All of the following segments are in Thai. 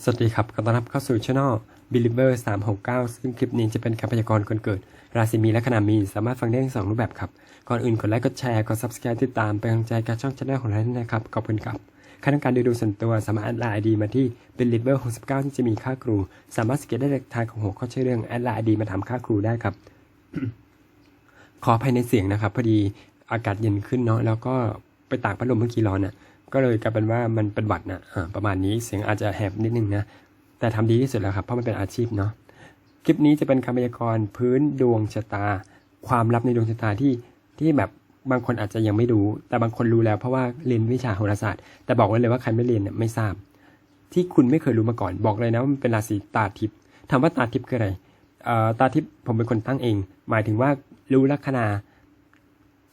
สวัสดีครับขอต้อนรับเข้าสู่ช่อง Believer 369 ซึ่งคลิปนี้จะเป็นคำพยากรณ์คนเกิด ราศีมีและขนามีสามารถฟังได้ทั้งสองรูปแบบครับ ก่อนอื่นกดไลค์กดแชร์กด subscribe ติดตามเป็นกำลังใจการช่องช anel ของเราด้วยนะครับ ขอบคุณครับใครต้องการดูดูส่วนตัวสามารถแอดไลน์ ID มาที่ Believer 69ที่จะมีค่าครู สามารถสเก็ตได้จากทางของหัวข้อชื่อเรื่องแอดไลน์ ID มาถามค่าครูได้ครับ ขอภายในเสียงนะครับพอดีอากาศเย็นขึ้นเนาะแล้วก็ไปตากพัดลมเมื่อกี้ร้อนอะ ก็เลยกลายเป็นว่ามันเป็นหวัดนะอ่าประมาณนี้เสียงอาจจะแหบนิดนึงนะ แต่ทำดีที่สุดแล้วครับ เพราะมันเป็นอาชีพเนาะ คลิปนี้จะเป็นคำพยากรณ์พื้นดวงชะตา ความลับในดวงชะตาที่ที่แบบบางคนอาจจะยังไม่รู้ แต่บางคนรู้แล้วเพราะว่าเรียนวิชาโหราศาสตร์ แต่บอกไว้เลยว่าใครไม่เรียนเนี่ยไม่ทราบ ที่คุณไม่เคยรู้มาก่อน บอกเลยนะว่ามันเป็นราศีตาทิพย์ถามว่าตาทิพย์คืออะไรตาทิพย์ผมเป็นคนตั้งเอง หมายถึงว่ารู้ลัคนา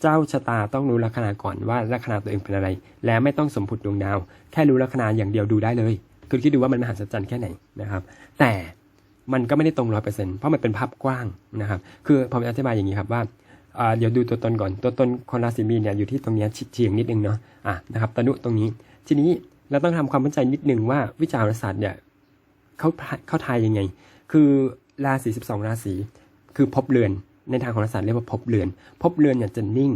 เจ้าชะตาต้องรู้ลัคนาก่อนว่าลัคนาตัวเองเป็นอะไร และไม่ต้องสมผุดดวงดาว แค่รู้ลัคนาอย่างเดียวดูได้เลย คุณคิดดูว่ามันมหัศจรรย์แค่ไหนนะครับ แต่มันก็ไม่ได้ตรงร้อยเปอร์เซ็นต์เพราะมันเป็นภาพกว้างนะครับ คือผมจะอธิบายอย่างนี้ครับว่าเดี๋ยวดูตัวตนก่อน ตัวตนคนราศีมีนเนี่ยอยู่ที่ตรงนี้เฉียงนิดนึงเนาะอะนะครับตนุตรงนี้ ทีนี้เราต้องทำความเข้าใจนิดนึงว่าวิจารศาสตร์เนี่ยเขาเขาทายยังไง คือราศี 12 ราศีคือภพเรือน ในทางของศาสตร์เรียกว่าภพเรือนภพเรือนเนี่ยจะนิ่ง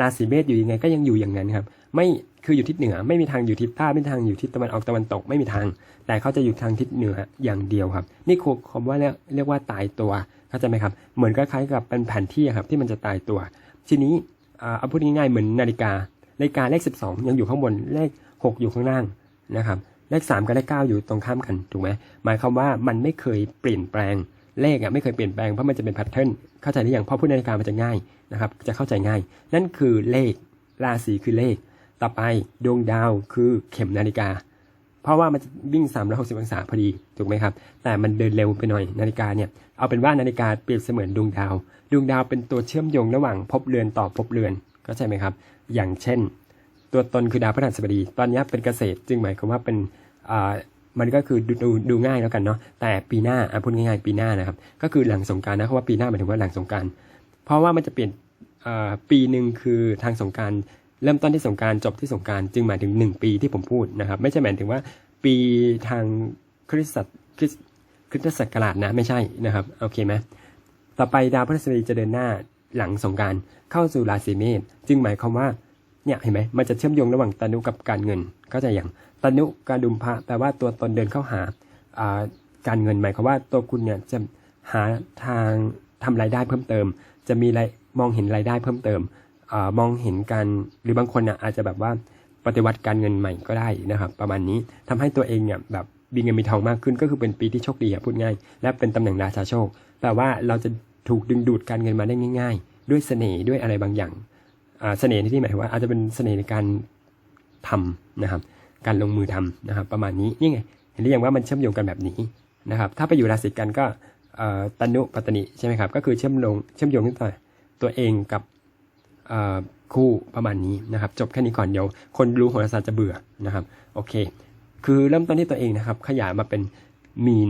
ราศีเมษอยู่ยังไงก็ยังอยู่อย่างนั้นครับ ไม่ คืออยู่ทิศเหนือ ไม่มีทางอยู่ทิศใต้ ไม่มีทางอยู่ทิศตะวันออกตะวันตก ไม่มีทาง แต่เขาจะอยู่ทางทิศเหนืออย่างเดียวครับ นี่คือคำว่าเรียกว่าตายตัว เข้าใจไหมครับ เหมือนคล้ายๆกับเป็นแผนที่ครับที่มันจะตายตัว ทีนี้เอาพูดง่ายๆเหมือนนาฬิกา นาฬิกาเลข 12 ยังอยู่ข้างบน เลข 6 อยู่ข้างล่างนะครับ เลข 3 กับเลข 9 อยู่ตรงข้ามกัน ถูกไหมหมายความว่ามันไม่เคยเปลี่ยนแปลง เลขอะไม่เคยเปลี่ยนแปลงเพราะมันจะเป็นแพทเทิร์นเข้าใจหรือยังพราะพูดนาฬิกามันจะง่ายนะครับจะเข้าใจง่าย นั่นคือเลขราศีคือเลข ต่อไปดวงดาวคือเข็มนาฬิกา เพราะว่ามันจะวิ่ง 360 องศาพอดีถูกไหมครับ แต่มันเดินเร็วไปหน่อยนาฬิกาเนี่ยเอาเป็นว่านาฬิกาเปรียบเสมือนดวงดาว ดวงดาวเป็นตัวเชื่อมโยงระหว่างภพเรือนต่อภพเรือนเข้าใจไหมครับ อย่างเช่น ตัวตนคือดาวพฤหัสบดี ตอนนี้เป็นเกษตรจึงหมายความว่าเป็นอ่า มันก็คือดูดูดูง่ายแล้วกันเนาะแต่ปีหน้าอะพูดง่ายๆปีหน้านะครับ ก็คือหลังสงการนะเพราะว่าปีหน้าหมายถึงว่าหลังสงการเพราะว่ามันจะเปลี่ยนปีหนึ่งคือทางสงการเริ่มต้นที่สงการจบที่สงการจึงหมายถึง 1 ปีที่ผมพูดนะครับ ไม่ใช่หมายถึงว่าปีทางคริสตศักคริสคริสตศักราชนะไม่ใช่นะครับโอเคไหมต่อไปดาวพฤหัสบดีจะเดินหน้าหลังสงการเข้าสู่ราศีเมษจึงหมายความว่าเนี่ยเห็นไหมมันจะเชื่อมโยงระหว่างตานุกับการเงิน เข้าใจอย่างตนุการดุมพระแปลว่าตัวตนเดินเข้าหาการเงินหมายความว่าตัวคุณเนี่ยจะหาทางทำรายได้เพิ่มเติม จะมีรมองเห็นรายได้เพิ่มเติมอมองเห็นการหรือบางคนน่ะอาจจะแบบว่าปฏิวัติการเงินใหม่ก็ได้นะครับ ประมาณนี้ทำให้ตัวเองเนี่ยแบบมีเงินมีทองมากขึ้นก็คือเป็นปีที่โชคดีอะพูดง่าย และเป็นตำแหน่งราชาโชคแปลว่าเราจะถูกดึงดูดการเงินมาได้ง่าย ๆ ด้วยเสน่ห์ด้วยอะไรบางอย่างเสน่ห์ในที่หมายว่าอาจจะเป็นเสน่ห์ในการ ทำนะครับ การลงมือทำนะครับ ประมาณนี้นี่ไงเห็นหรือยังว่ามันเชื่อมโยงกันแบบนี้นะครับ ถ้าไปอยู่ราศีกันก็เอ่อตนุปัตตนิใช่ไหมครับก็คือเชื่อมโยงเชื่อมโยงตั้งแต่ตัวเองกับคู่ประมาณนี้นะครับ จบแค่นี้ก่อนเดี๋ยวคนรู้โหราศาสตร์จะเบื่อนะครับโอเค คือเริ่มต้นที่ตัวเองนะครับ ขยายมาเป็นมีน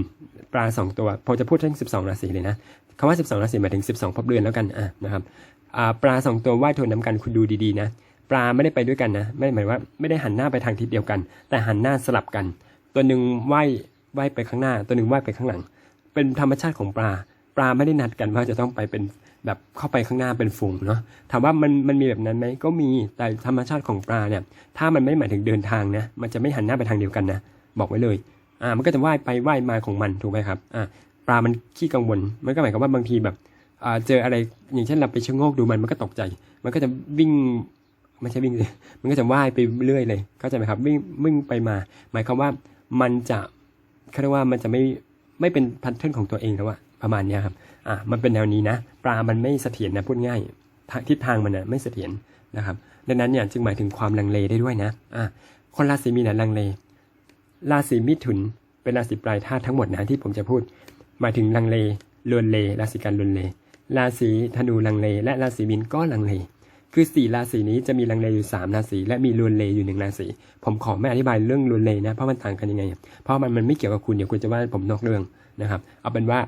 ปลาสองตัวผมจะพูดทั้ง12ราศีเลยนะคำว่า12ราศีหมายถึง12ภพเรือนแล้วกันอะนะครับปลาสองตัวว่ายทวนน้ำกันคุณดูดีๆนะ ปลาไม่ได้ไปด้วยกันนะ ไม่หมายว่าไม่ได้หันหน้าไปทางทิศเดียวกัน แต่หันหน้าสลับกัน ตัวหนึ่งว่ายว่ายไปข้างหน้า ตัวหนึ่งว่ายไปข้างหลัง เป็นธรรมชาติของปลา ปลาไม่ได้นัดกันว่าจะต้องไปเป็นแบบเข้าไปข้างหน้าเป็นฝูงเนาะถามว่ามันมันมีแบบนั้นไหมก็มีแต่ธรรมชาติของปลาเนี่ย ถ้ามันไม่หมายถึงเดินทางนะมันจะไม่หันหน้าไปทางเดียวกันนะบอกไว้เลยอ่ามันก็จะว่ายไปว่ายมาของมันถูกไหมครับอ่าปลามันขี้กังวลมันก็หมายความว่าบางทีแบบอ่าเจออะไรอย่างเช่นเราไปชะโงกดูมันมันก็ตกใจ มันก็จะวิ่ง ไม่ใช่วิ่งเลยมันก็จะว่ายไปเรื่อยเลยเข้าใจไหมครับวิ่งวิ่งไปมา หมายความว่ามันจะเขาเรียกว่ามันจะไม่ไม่เป็นพันเทิร์นของตัวเองแล้วอะประมาณนี้ครับอะมันเป็นแนวนี้นะ ปลามันไม่เสถียรนะพูดง่ายทิศทางมันนะไม่เสถียรนะครับ ดังนั้นเนี่ยจึงหมายถึงความลังเลได้ด้วยนะอะคนราศีมีนนะลังเลราศีมิถุนเป็นราศีปลายธาตุทั้งหมดนะที่ผมจะพูด หมายถึงลังเลลวนเลราศีกันลวนเลราศีธนูลังเล และราศีมีนก็ลังเล คือสี่ราศีนี้จะมีลังเลอยู่สามราศีและมีลวนเลอยู่หนึ่งราศีผมขอไม่อธิบายเรื่องลวนเลนะ เพราะมันต่างกันยังไง เพราะมันมันไม่เกี่ยวกับคุณเดี๋ยวคุณจะว่าผมนอกเรื่องนะครับ เอาเป็นว่า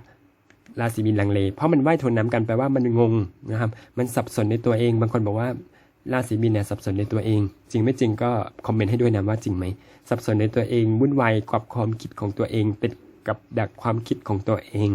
ราศีมีนลังเล เพราะมันว่ายทนน้ำกันแปลว่ามันงงนะครับ มันสับสนในตัวเอง บางคนบอกว่าราศีมีนเนี่ยสับสนในตัวเอง จริงไม่จริงก็คอมเมนต์ให้ด้วยนะว่าจริงไหมสับสนในตัวเองวุ่นวายกับความคิดของตัวเองติดกับดักความคิดของตัวเอง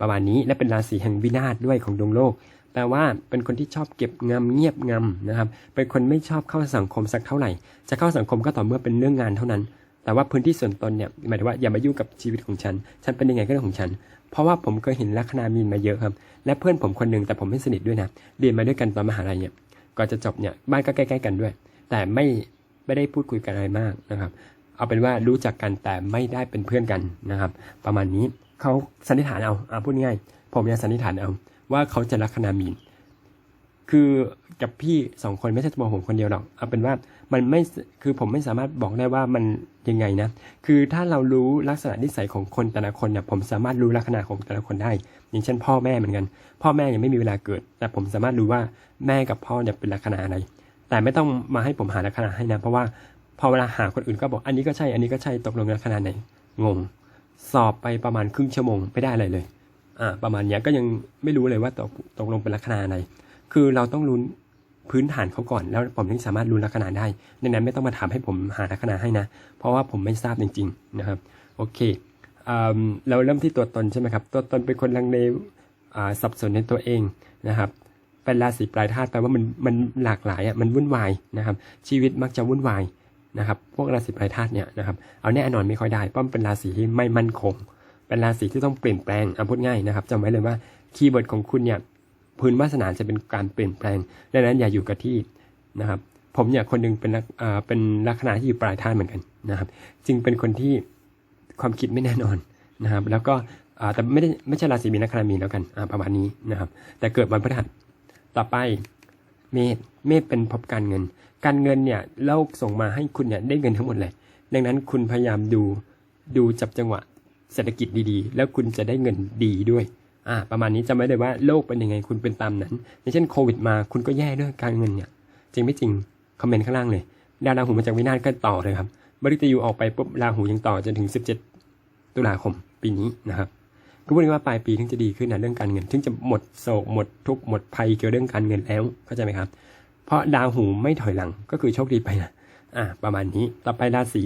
ประมาณนี้และเป็นราศีแห่งวินาศด้วยของดวงโลก แปลว่าเป็นคนที่ชอบเก็บงำเงียบงำนะครับ เป็นคนไม่ชอบเข้าสังคมสักเท่าไหร่ จะเข้าสังคมก็ต่อเมื่อเป็นเรื่องงานเท่านั้น แต่ว่าพื้นที่ส่วนตนเนี่ยหมายถึงว่าอย่ามายุ่งกับชีวิตของฉัน ฉันเป็นยังไงก็เรื่องของฉัน เพราะว่าผมเคยเห็นลัคนามีนมาเยอะครับ และเพื่อนผมคนหนึ่งแต่ผมไม่สนิทด้วยนะ เรียนมาด้วยกันตอนมหาลัยเนี่ย ก่อนจะจบเนี่ยบ้านก็ใกล้ๆกันด้วย แต่ไม่ไม่ได้พูดคุยกันอะไรมากนะครับ เอาเป็นว่ารู้จักกันแต่ไม่ได้เป็นเพื่อนกันนะครับ ประมาณนี้เขาสันนิษฐานเอาอ่าพูดง่าย ผมยังสันนิษฐานเอา ว่าเขาจะลัคนามีน คือกับพี่สองคนไม่ใช่ตัวผมคนเดียวหรอกเอาเป็นว่ามันไม่คือผมไม่สามารถบอกได้ว่ามันยังไงนะ คือถ้าเรารู้ลักษณะนิสัยของคนแต่ละคนเนี่ยผมสามารถรู้ลักษณะของแต่ละคนได้ อย่างเช่น พ่อแม่เหมือนกัน พ่อแม่ยังไม่มีเวลาเกิด แต่ผมสามารถรู้ว่าแม่กับพ่อเนี่ยเป็นลักษณะอะไร แต่ไม่ต้องมาให้ผมหาลักษณะให้นะ เพราะว่าพอเวลาหาคนอื่นก็บอกอันนี้ก็ใช่ อันนี้ก็ใช่ตกลงลักษณะไหนงง สอบไปประมาณครึ่งชั่วโมงไม่ได้อะไรเลย อ่าประมาณเนี้ยก็ยังไม่รู้เลยว่าตกตกลงเป็นลักษณะอะไร คือเราต้องรู้พื้นฐานเขาก่อน แล้วผมถึงสามารถรู้ลักษณะได้ดังนั้นไม่ต้องมาถามให้ผมหาลักษณะให้นะ เพราะว่าผมไม่ทราบจริง ๆ นะครับ โอเคเราเริ่มที่ตัวตนใช่ไหมครับ ตัวตนเป็นคนลังเลอ่าสับสนในตัวเองนะครับเป็นราศีปลายธาตุแปลว่ามันมันหลากหลายอะมันวุ่นวายนะครับ ชีวิตมักจะวุ่นวายนะครับ พวกราศีปลายธาตุเนี่ยนะครับเอาแน่นอนไม่ค่อยได้เพราะมันเป็นราศีที่ไม่มั่นคง เป็นราศีที่ต้องเปลี่ยนแปลงเอาพูดง่ายนะครับจำไว้เลยว่าคีย์เวิร์ดของคุณเนี่ยพื้นวาสนาจะเป็นการเปลี่ยนแปลงดังนั้นอย่าอยู่กับที่นะครับ ผมเนี่ยคนหนึงเป็นลักเป็นลักษณะที่อยู่ปลายธาตุเหมือนกันนะครับ จึงเป็นคนที่ความคิดไม่แน่นอนนะครับ แล้วก็แต่ไม่ได้ไม่ใช่ราศีมีนลัคนามีนแล้วกันอ่าประมาณนี้นะครับ แต่เกิดวันพฤหัสต่อไปเมษเมษเป็นภพการเงิน การเงินเนี่ยโลกส่งมาให้คุณเนี่ยได้เงินทั้งหมดเลย ดังนั้นคุณพยายามดูดูจับจังหวะ เศรษฐกิจดีๆ แล้วคุณจะได้เงินดีด้วยอ่าประมาณนี้จำไว้เลยว่าโลกเป็นยังไงคุณเป็นตามนั้นอย่างเช่นโควิดมาคุณก็แย่ด้วยการเงินเนี่ยจริงไม่จริงคอมเมนต์ข้างล่างเลยดาวราหูมาจากวินาศก็ต่อเลยครับบริตยูออกไปปุ๊บราหูยังต่อจนถึง 17 ตุลาคมปีนี้นะครับก็พูดง่ายว่าปลายปีถึงจะดีขึ้นนะเรื่องการเงินถึงจะหมดโศกหมดทุกข์หมดภัยเกี่ยวกับเรื่องการเงินแล้วเข้าใจไหมครับ เพราะดาวหูไม่ถอยหลังก็คือโชคดีไปนะอ่าประมาณนี้ต่อไปราศี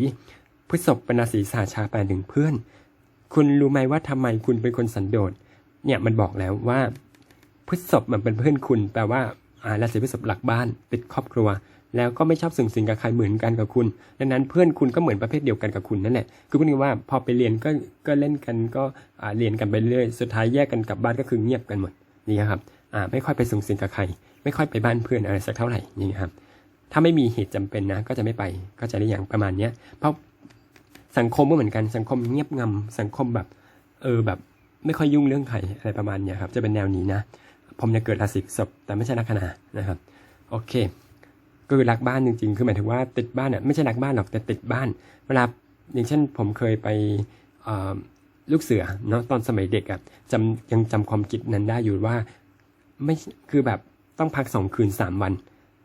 พฤษภเป็นราศีสาชาแปลถึงเพื่อน คุณรู้ไหมว่าทำไมคุณเป็นคนสันโดษ เนี่ยมันบอกแล้วว่าพฤษภมันเป็นเพื่อนคุณ แปลว่าอ่าราศีพฤษภหลักบ้านติดครอบครัว แล้วก็ไม่ชอบสึงสิงกับใครเหมือนกันกับคุณ ดังนั้นเพื่อนคุณก็เหมือนประเภทเดียวกันกับคุณนั่นแหละ คือพูดง่ายว่าพอไปเรียนก็ก็เล่นกันก็อ่าเรียนกันไปเรื่อย สุดท้ายแยกกันกลับบ้านก็คือเงียบกันหมด นี่ครับ อ่าไม่ค่อยไปสึงสิงกับใคร ไม่ค่อยไปบ้านเพื่อนอะไรสักเท่าไหร่ นี่ครับถ้าไม่มีเหตุจำเป็นนะ ก็จะไม่ไปก็จะได้อย่างประมาณเนี้ยเพราะ สังคมก็เหมือนกันสังคมเงียบงำสังคมแบบ เออแบบ ไม่ค่อยยุ่งเรื่องใครอะไรประมาณเนี้ยครับ จะเป็นแนวนี้นะผมจะเกิดราศีศพแต่ไม่ใช่ลัคนานะครับ โอเค ก็คือรักบ้านจริงๆ คือหมายถึงว่าติดบ้านอะไม่ใช่รักบ้านหรอกแต่ติดบ้าน เวลาอย่างเช่น ผมเคยไปลูกเสือเนาะตอนสมัยเด็กอะจำยังจำความคิดนั้นได้อยู่ว่า ไม่คือแบบต้องพักสองคืนสามวัน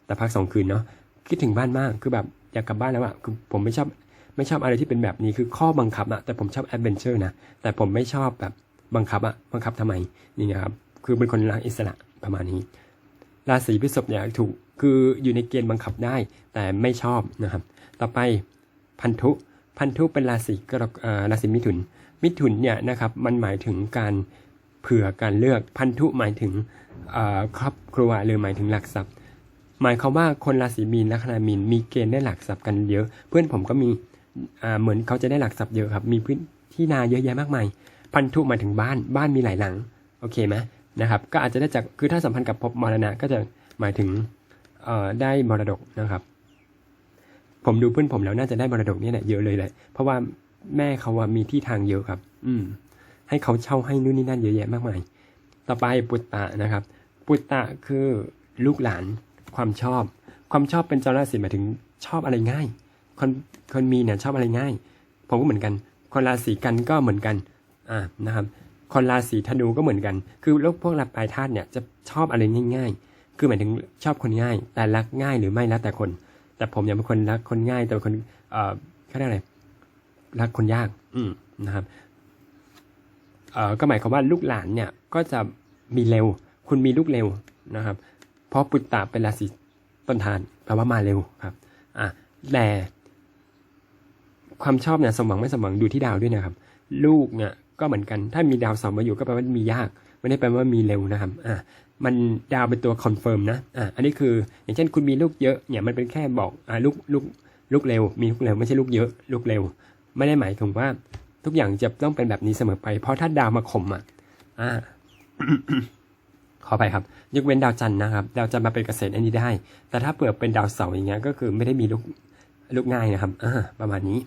แต่พักสองคืนเนาะคิดถึงบ้านมากคือแบบอยากกลับบ้านแล้วอะคือผมไม่ชอบ ไม่ชอบอะไรที่เป็นแบบนี้คือข้อบังคับอะแต่ผมชอบแอดเวนเจอร์นะแต่ผมไม่ชอบแบบบังคับอะบังคับทำไมนี่ไงครับคือเป็นคนรักอิสระประมาณนี้ ราศีพฤษภเนี่ยถูกคืออยู่ในเกณฑ์บังคับได้ แต่ไม่ชอบนะครับ ต่อไปพันธุพันธุเป็นราศีกรกอ่าราศีมิถุน มิถุนเนี่ยนะครับมันหมายถึงการเผื่อการเลือกพันธุหมายถึงครอบครัวหรือหมายถึงหลักทรัพย์ หมายความว่าคนราศีมีนลัคนามีนมีเกณฑ์ได้หลักทรัพย์กันเยอะ เพื่อนผมก็มี เหมือนเขาจะได้หลักทรัพย์เยอะครับ มีพื้นที่นาเยอะแยะมากมาย พันธุมาถึงบ้าน บ้านมีหลายหลัง โอเคไหมนะครับ ก็อาจจะได้จาก คือถ้าสัมพันธ์กับภพมรณะก็จะหมายถึงได้มรดกนะครับ ผมดูเพื่อนผมแล้วน่าจะได้มรดกนี่แหละเยอะเลยแหละ เพราะว่าแม่เขาอะมีที่ทางเยอะครับ อืม ให้เขาเช่าให้นู่นนี่นั่นเยอะแยะมากมาย ต่อไปปุตตะนะครับ ปุตตะคือลูกหลาน ความชอบ ความชอบเป็นจ้าราศีหมายถึงชอบอะไรง่าย คนคนมีเนี่ยชอบอะไรง่าย ผมก็เหมือนกัน คนราศีกันก็เหมือนกันอ่านะครับ คนราศีธนูก็เหมือนกัน คือโลกพวกรับปลายธาตุเนี่ยจะชอบอะไรง่าย ๆ คือหมายถึงชอบคนง่าย แต่รักง่ายหรือไม่แล้วแต่คน แต่ผมยังเป็นคนรักคนง่าย แต่เป็นคนเอ่อเขาเรียกอะไรรักคนยาก อืมนะครับเอ่อก็หมายความว่าลูกหลานเนี่ยก็จะมีเร็ว คุณมีลูกเร็วนะครับ เพราะปุตตะเป็นราศีต้นทานแปลว่ามาเร็วครับ อะแต่ ความชอบเนี่ยสมหวังไม่สมหวังดูที่ดาวด้วยนะครับ ลูกเนี่ยก็เหมือนกันถ้ามีดาวเสองมาอยู่ก็แปลว่ามียาก ไม่ได้แปลว่ามีเร็วนะครับอะมันดาวเป็นตัวคอนเฟิร์มนะอะอันนี้คืออย่างเช่นคุณมีลูกเยอะเนี่ยมันเป็นแค่บอกอ่าลูกลูกลูกเร็ว มีลูกเร็วไม่ใช่ลูกเยอะ ลูกเร็ว ไม่ได้หมายถึงว่าทุกอย่างจะต้องเป็นแบบนี้เสมอไป เพราะถ้าดาวมาข่มอะอ่าขอไปครับ ยกเว้นดาวจันทร์นะครับดาวจันทร์มาเป็นเกษตรอันนี้ได้ แต่ถ้าเปิดเป็นดาวเสาร์อย่างเงี้ยก็คือไม่ได้มีลูกลูกง่ายนะครับอ่าประมาณนี้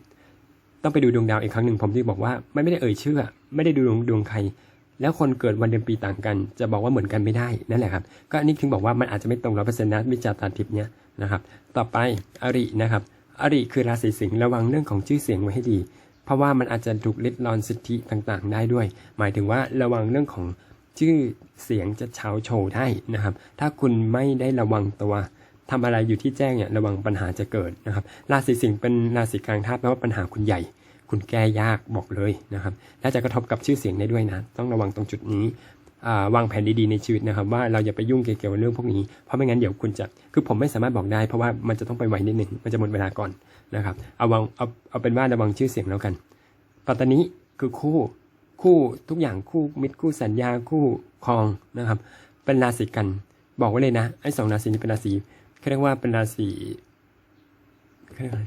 ต้องไปดูดวงดาวอีกครั้งหนึ่งผมที่บอกว่าไม่ไม่ได้เอ่ยชื่อ ไม่ได้ดูดวงดวงใคร แล้วคนเกิดวันเดือนปีต่างกัน จะบอกว่าเหมือนกันไม่ได้นั่นแหละครับ ก็อันนี้ถึงบอกว่ามันอาจจะไม่ตรงร้อยเปอร์เซ็นต์นะวิจารณ์ตาทิพย์เนี้ยนะครับ ต่อไปอรินะครับ อริคือราศีสิงห์ระวังเรื่องของชื่อเสียงไว้ให้ดี เพราะว่ามันอาจจะถูกลิดรอนสิทธิต่างๆ ได้ด้วย หมายถึงว่าระวังเรื่องของชื่อเสียงจะเช้าโชว์ได้นะครับ ถ้าคุณไม่ได้ระวังตัวทำอะไรอยู่ที่แจ้งเนี่ยระวังปัญหาจะเกิดนะครับ ราศีสิงห์เป็นราศีกลางธาตุแปลว่าปัญหาคุณใหญ่ คุณแก้ยากบอกเลยนะครับและจะกระทบกับชื่อเสียงได้ด้วยนะ ต้องระวังตรงจุดนี้วางแผนดีๆในชีวิตนะครับว่าเราอย่าไปยุ่งเกี่ยวกับเรื่องพวกนี้เพราะไม่งั้นเดี๋ยวคุณจะคือผมไม่สามารถบอกได้ เพราะว่ามันจะต้องไปไวนิดหนึ่งมันจะหมดเวลาก่อนนะครับเอาวางเอาเอาเป็นว่าระวังชื่อเสียงแล้วกันปัตตานีคือคู่คู่ทุกอย่างคู่มิตรคู่สัญญาคู่ครองนะครับ เป็นราศีกัน บอกไว้เลยนะไอ้สองราศีนี้เป็นราศีเขาเรียกว่าเป็นราศีเขาเรียกอะไร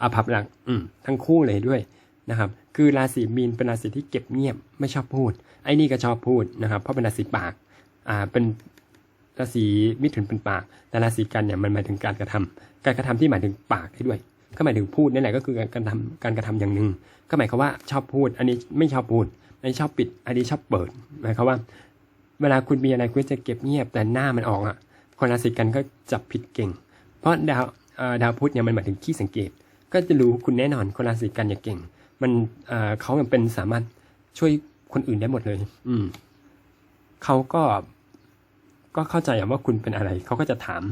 อาภัพหลักอืมทั้งคู่เลยด้วยนะครับ คือราศีมีนเป็นราศีที่เก็บเงียบไม่ชอบพูด ไอ้นี่ก็ชอบพูดนะครับ เพราะเป็นราศีปาก อ่า เป็นราศีมิถุนเป็นปาก แต่ราศีกันเนี่ยมันหมายถึงการกระทำการกระทำที่หมายถึงปากได้ด้วย ก็หมายถึงพูดนั่นแหละก็คือการกระทำการกระทำอย่างหนึ่ง ก็หมายความว่าชอบพูด อันนี้ไม่ชอบพูด อันนี้ชอบปิด อันนี้ชอบเปิด หมายความว่า เวลาคุณมีอะไรคุณจะเก็บเงียบแต่หน้ามันออกอะ คนราศีกันก็จับผิดเก่ง เพราะดาวเอ่อดาวพุธเนี่ยมันหมายถึงขี้สังเกต ก็จะรู้คุณแน่นอนคนราศีกันอย่าเก่ง มันเขาเป็นสามารถช่วยคนอื่นได้หมดเลย อืมเขาก็ก็เข้าใจอะว่าคุณเป็นอะไร เขาก็จะถาม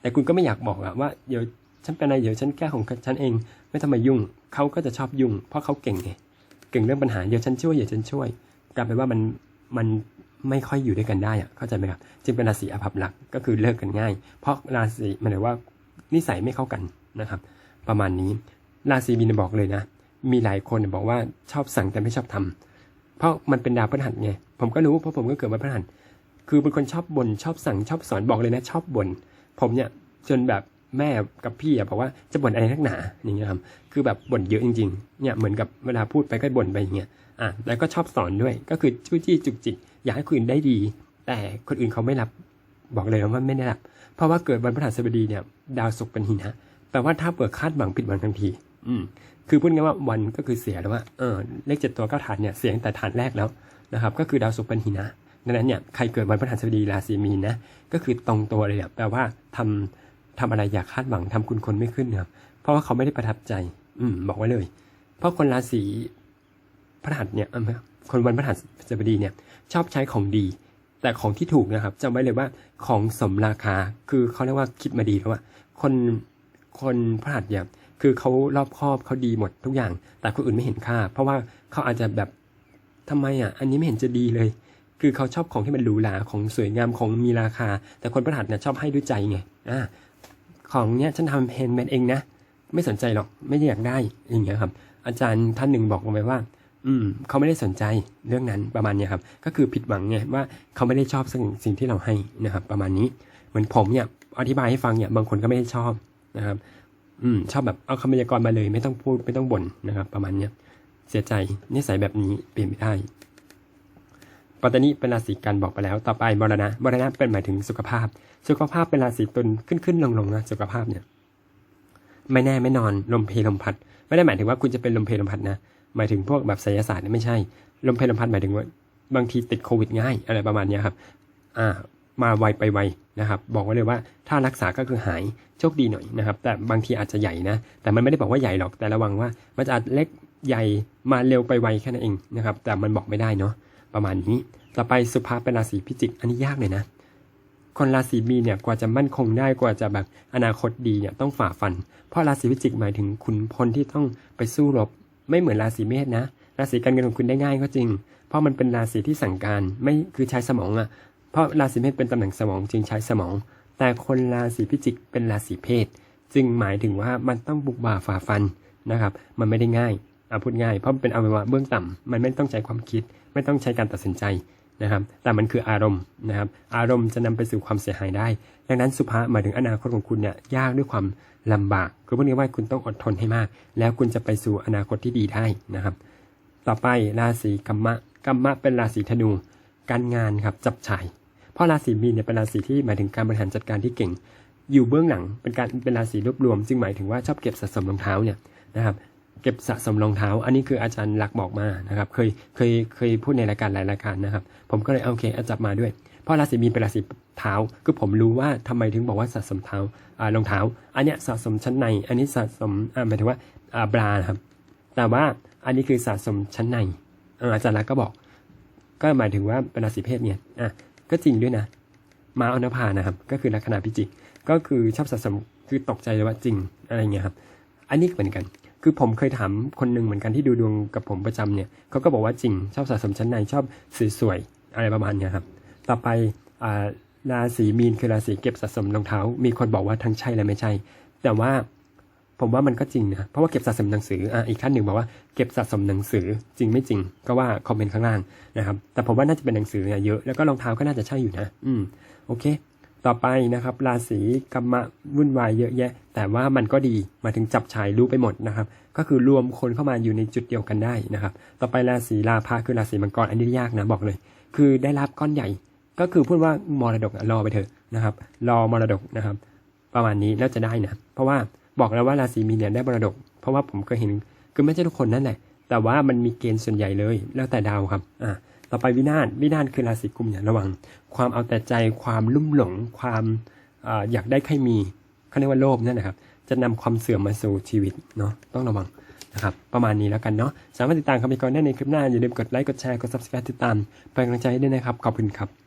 แต่คุณก็ไม่อยากบอกอะว่าเดี๋ยวฉันเป็นอะไรเดี๋ยวฉันแก้ของฉันเอง ไม่ต้องมายุ่ง เขาก็จะชอบยุ่ง เพราะเขาเก่งไงเก่งเรื่องปัญหาเดี๋ยวฉันช่วยเดี๋ยวฉันช่วย กลายเป็นว่ามันมันไม่ค่อยอยู่ด้วยกันได้อะเข้าใจไหมครับ จึงเป็นราศีอภัพลักษ์ก็คือเลิกกันง่าย เพราะราศีมันหมายว่านิสัยไม่เข้ากันนะครับ ประมาณนี้ ราศีมีนบอกเลยนะ มีหลายคนบอกว่าชอบสั่งแต่ไม่ชอบทำเพราะมันเป็นดาวพฤหัสไง ผมก็รู้เพราะผมก็เกิดวันพฤหัส คือเป็นคนชอบบ่นชอบสั่งชอบสอนบอกเลยนะชอบบ่น ผมเนี่ยจนแบบแม่กับพี่อะบอกว่าจะบ่นอะไรนักหนาอย่างเงี้ยครับ คือแบบบ่นเยอะจริงๆ เนี่ยเหมือนกับเวลาพูดไปก็บ่นไปอย่างเงี้ย อะแล้วก็ชอบสอนด้วย ก็คือจู้จี้จุกจิกอยากให้คนอื่นได้ดี แต่คนอื่นเขาไม่รับบอกเลยว่าไม่ได้รับ เพราะว่าเกิดวันพฤหัสบดีเนี่ย ดาวศุกร์เป็นหินะ แปลว่าถ้าเปิดคาดหวังผิดหวังทันที อืม คือพูดง่ายๆว่าวันก็คือเสียแล้วว่าเออเลขเจ็ดตัวเก้าฐานเนี่ยเสียตั้งแต่ฐานแรกแล้วนะครับ ก็คือดาวศุกร์เป็นหินะดังนั้นเนี่ยใครเกิดวันพฤหัสบดีราศีมีนนะก็คือตรงตัวเลยเนี่ยแปลว่าทำทำอะไรอยากคาดหวังทำคุณคนไม่ขึ้นนะครับเพราะว่าเขาไม่ได้ประทับใจ อืม บอกไว้เลย เพราะคนราศีพฤหัสเนี่ยเออไม่คนวันพฤหัสบดีเนี่ย ชอบใช้ของดี แต่ของที่ถูกนะครับจำไว้เลยว่าของสมราคาคือเขาเรียกว่าคิดมาดีแล้วว่าคน คนพฤหัสเนี่ยคือเขารอบคอบเขาดีหมดทุกอย่าง แต่คนอื่นไม่เห็นค่า เพราะว่าเขาอาจจะแบบทำไมอะ อันนี้ไม่เห็นจะดีเลย คือเขาชอบของที่มันหรูหราของสวยงามของมีราคา แต่คนประหัสเนี่ยชอบให้ด้วยใจไงอ่าของเนี้ยฉันทำเพนแมนเองนะไม่สนใจหรอกไม่ได้อยากได้อย่างเงี้ยครับ อาจารย์ท่านหนึ่งบอกเอาไว้ว่า อืม เขาไม่ได้สนใจเรื่องนั้นประมาณเนี้ยครับ ก็คือผิดหวังไงว่าเขาไม่ได้ชอบสิ่งสิ่งที่เราให้นะครับ ประมาณนี้เหมือนผมเนี่ยอธิบายให้ฟังเนี่ยบางคนก็ไม่ได้ชอบ นะครับ อืม ชอบแบบเอาคำพยากรณ์มาเลย ไม่ต้องพูดไม่ต้องบ่นนะครับ ประมาณเนี้ยเสียใจนิสัยแบบนี้เปลี่ยนไม่ได้ปัตตานีเป็นราศีกันบอกไปแล้ว ต่อไปมรณะมรณะเป็นหมายถึงสุขภาพ สุขภาพเป็นราศีตุลขึ้นขึ้นลงลงนะสุขภาพเนี่ยไม่แน่ไม่นอนลมเพลลมพัด ไม่ได้หมายถึงว่าคุณจะเป็นลมเพลลมพัดนะหมายถึงพวกแบบไสยศาสตร์เนี่ยไม่ใช่ ลมเพลลมพัดหมายถึงว่า บางทีติดโควิดง่ายอะไรประมาณนี้ครับ อ่า มาไวไปไวนะครับ บอกไว้เลยว่าถ้ารักษาก็คือหายโชคดีหน่อยนะครับ แต่บางทีอาจจะใหญ่นะ แต่มันไม่ได้บอกว่าใหญ่หรอกแต่ระวังว่า มันจะอาจเล็กใหญ่มาเร็วไปไวแค่นั้นเองนะครับ แต่มันบอกไม่ได้เนาะประมาณนี้ ต่อไปสุภาพเป็นราศีพิจิกอันนี้ยากเลยนะคนราศีมีเนี่ยกว่าจะมั่นคงได้กว่าจะแบบอนาคตดีเนี่ยต้องฝ่าฟัน เพราะราศีพิจิกหมายถึงขุนพลที่ต้องไปสู้รบ ไม่เหมือนราศีเมษนะราศีการเงินของคุณได้ง่ายก็จริง เพราะมันเป็นราศีที่สั่งการไม่คือใช้สมองอะ เพราะราศีเมษเป็นตำแหน่งสมองจึงใช้สมอง แต่คนราศีพิจิกเป็นราศีเพศจึงหมายถึงว่ามันต้องบุกบ่าฝ่าฟันนะครับ มันไม่ได้ง่ายเอาพูดง่าย เพราะเป็นอวัยวะเบื้องต่ำมันไม่ต้องใช้ความคิด ไม่ต้องใช้การตัดสินใจนะครับ แต่มันคืออารมณ์นะครับ อารมณ์จะนำไปสู่ความเสียหายได้ ดังนั้นสุภาหมายถึงอนาคตของคุณเนี่ยยากด้วยความลำบาก คือพูดง่ายๆว่าคุณต้องอดทนให้มาก แล้วคุณจะไปสู่อนาคตที่ดีได้นะครับ ต่อไปราศีกัมมะกัมมะเป็นราศีธนู การงานครับจับฉ่าย เพราะราศีมีนเนี่ยเป็นราศีที่หมายถึงการบริหารจัดการที่เก่ง อยู่เบื้องหลังเป็นการเป็นราศีรวบรวม จึงหมายถึงว่าชอบเก็บสะสมรองเท้าเนี่ยนะครับเก็บสะสมรองเท้า อันนี้คืออาจารย์หลักบอกมานะครับ เคยเคยเคยพูดในรายการหลายรายการนะครับ ผมก็เลยโอเคเอาจับมาด้วย เพราะราศีมีนเป็นราศีเท้า คือผมรู้ว่าทำไมถึงบอกว่าสะสมเท้ารองเท้า อันเนี้ยสะสมชั้นใน อันนี้สะสมหมายถึงว่าอ่าบราครับ แต่ว่าอันนี้คือสะสมชั้นในอาจารย์ลักก็บอก ก็หมายถึงว่าเป็นราศีเพศเนี่ยอะ ก็จริงด้วยนะมาอนภานะครับ ก็คือลัคนาพิจิก ก็คือชอบสะสมคือตกใจเลยว่าจริงอะไรเงี้ยครับ อันนี้ก็เหมือนกัน คือผมเคยถามคนหนึ่งเหมือนกันที่ดูดวงกับผมประจำเนี่ยเขาก็บอกว่าจริงชอบสะสมชั้นในชอบสวยๆอะไรประมาณเนี้ยครับ ต่อไปอ่าราศีมีนคือราศีเก็บสะสมรองเท้า มีคนบอกว่าทั้งใช่และไม่ใช่ แต่ว่า ผมว่ามันก็จริงนะเพราะว่าเก็บสะสมหนังสืออะอีกท่านหนึ่งบอกว่าเก็บสะสมหนังสือจริงไม่จริง ก็ว่าคอมเมนต์ข้างล่างนะครับ แต่ผมว่าน่าจะเป็นหนังสือเนี่ยเยอะแล้วก็รองเท้าก็น่าจะใช่อยู่นะ อืมโอเค ต่อไปนะครับ ราศีกัมมะวุ่นวายเยอะแยะ แต่ว่ามันก็ดีหมายถึงจับฉายรู้ไปหมดนะครับ ก็คือรวมคนเข้ามาอยู่ในจุดเดียวกันได้นะครับ ต่อไปราศีราพะคือราศีมังกรอันนี้ยากนะบอกเลย คือได้รับก้อนใหญ่ ก็คือพูดว่ามรดกรอไปเถอะนะครับ รอมรดกนะครับ ประมาณนี้แล้วจะได้นะเพราะว่า บอกแล้วว่าราศีมีนเนี่ยได้มรดก เพราะว่าผมก็เห็นคือไม่ใช่ทุกคนนั่นแหละ แต่ว่ามันมีเกณฑ์ส่วนใหญ่เลย แล้วแต่ดาวครับอ่าต่อไปวินาศวินาศคือราศีกุมเนี่ยระวัง ความเอาแต่ใจความลุ่มหลง ความออยากได้ใครมีเขาเรียกว่าโลภนั่นนะครับ จะนำความเสื่อมมาสู่ชีวิตเนาะต้องระวังนะครับประมาณนี้แล้วกันเนาะสามารถติดตามคำพิการได้ในคลิปหน้าอย่าลืมกดไลค์กดแชร์กด subscribe ติดตามเป็นกำลังใจให้ด้วยนะครับขอบคุณครับ